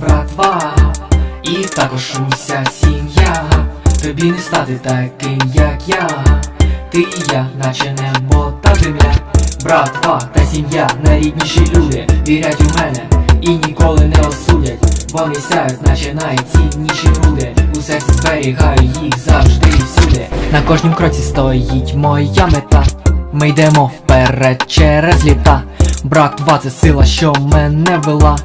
братва, і також уся сім'я. Тобі не стати таким, як я. Ти і я, наче небо та земля. Братва та сім'я, найрідніші люди вірять у мене і ніколи не осудять. Вони сяють, наче найцінніші груди. У серці зберігаю їх завжди і всюди. На кожнім кроці стоїть моя мета. Ми йдемо вперед через літа. Братва це сила, що мене вела.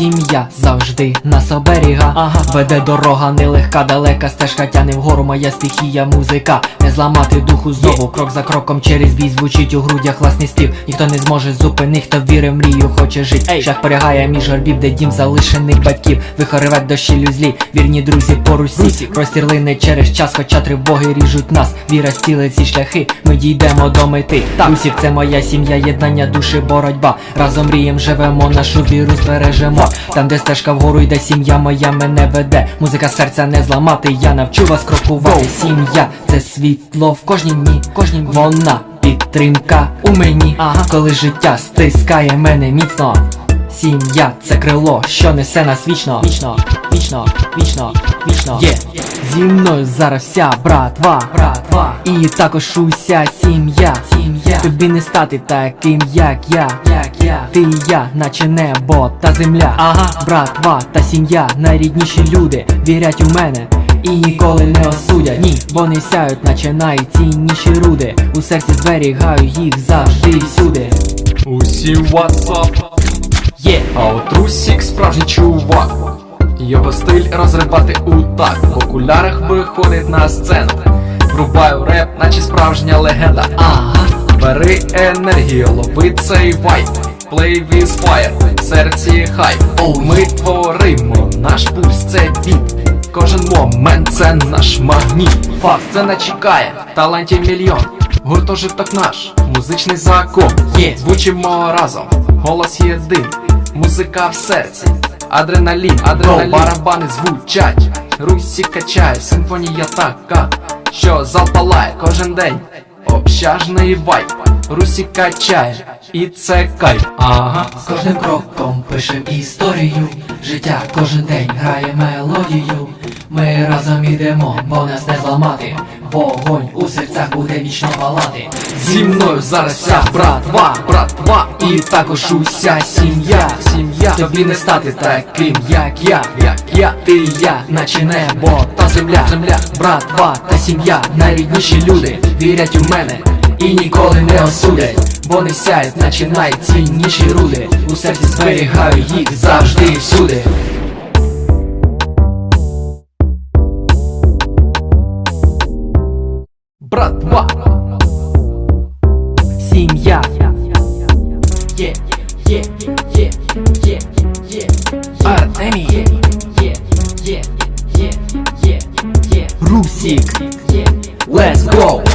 Сім'я завжди нас оберіга. Ага. Веде дорога нелегка, далека стежка тяне вгору моя стихія, музика. Не зламати духу знову, крок за кроком через бій звучить у грудях власний спів. Ніхто не зможе зупинити, хто віри мрію, хоче жить. Ей, шлях перегає між горбів, де дім залишених батьків. Вихоревет дощі злі, вірні друзі по русі. Простір лине через час, хоча тривоги ріжуть нас. Віра стілить ці шляхи, ми дійдемо до мети. Русів це моя сім'я, єднання душі, боротьба. Разом мрієм живемо, нашу віру збережемо. Там, де стежка вгору йде, сім'я моя мене веде. Музика серця не зламати, я навчу вас крокувати. Сім'я це світло в кожній дні, кожній вона підтримка у мені. Ага, коли життя стискає мене міцно. Сім'я це крило, що несе нас вічно, вічно, вічно, вічно, вічно. Є зі мною зараз вся братва, братва, і також уся сім'я, сім'я. Тобі не стати таким, як я, як я. Ти і я, наче небо та земля. Ага, братва та сім'я, найрідніші люди вірять у мене. І ніколи не осудять, ні, вони сяють, наче найцінніші руди. У серці зберігаю їх завжди і всюди. Усі WhatsApp, Є, а от Русік справжній чувак. Його стиль розривати у так. В окулярах виходить на сцену. Врубаю реп, наче справжня легенда. ага. Бери енергію, лови цей вайб. Play with fire, в серці хайп. Ми творимо, наш пульс це біт. Кожен момент це наш магніт. Факт це не чекає, талантів мільйон. Гуртожиток наш, музичний закон. Є. Звучимо разом, голос єдин, музика в серці, адреналін, адреналін, барабани звучать, Русі качає, симфонія така, що запалає кожен день. Общажний вайп, Русі качає, і це кайф. Ага. З кожним кроком пишем історію. Життя кожен день грає мелодію. Ми разом ідемо, бо нас не зламати. Вогонь у серцях буде вічно палати. Зі мною зараз вся братва, братва, і також уся сім'я, сім'я. Тобі не стати таким, як я, як я, ти і я, наче небо та земля, земля, Братва та сім'я, найрідніші люди вірять у мене і ніколи не осудять. Вони сяють, наче найцінніші руди. У серці зберігаю їх завжди і всюди. Братва. Сім'я. Є, є, є, є, Артемій. є. Let's go!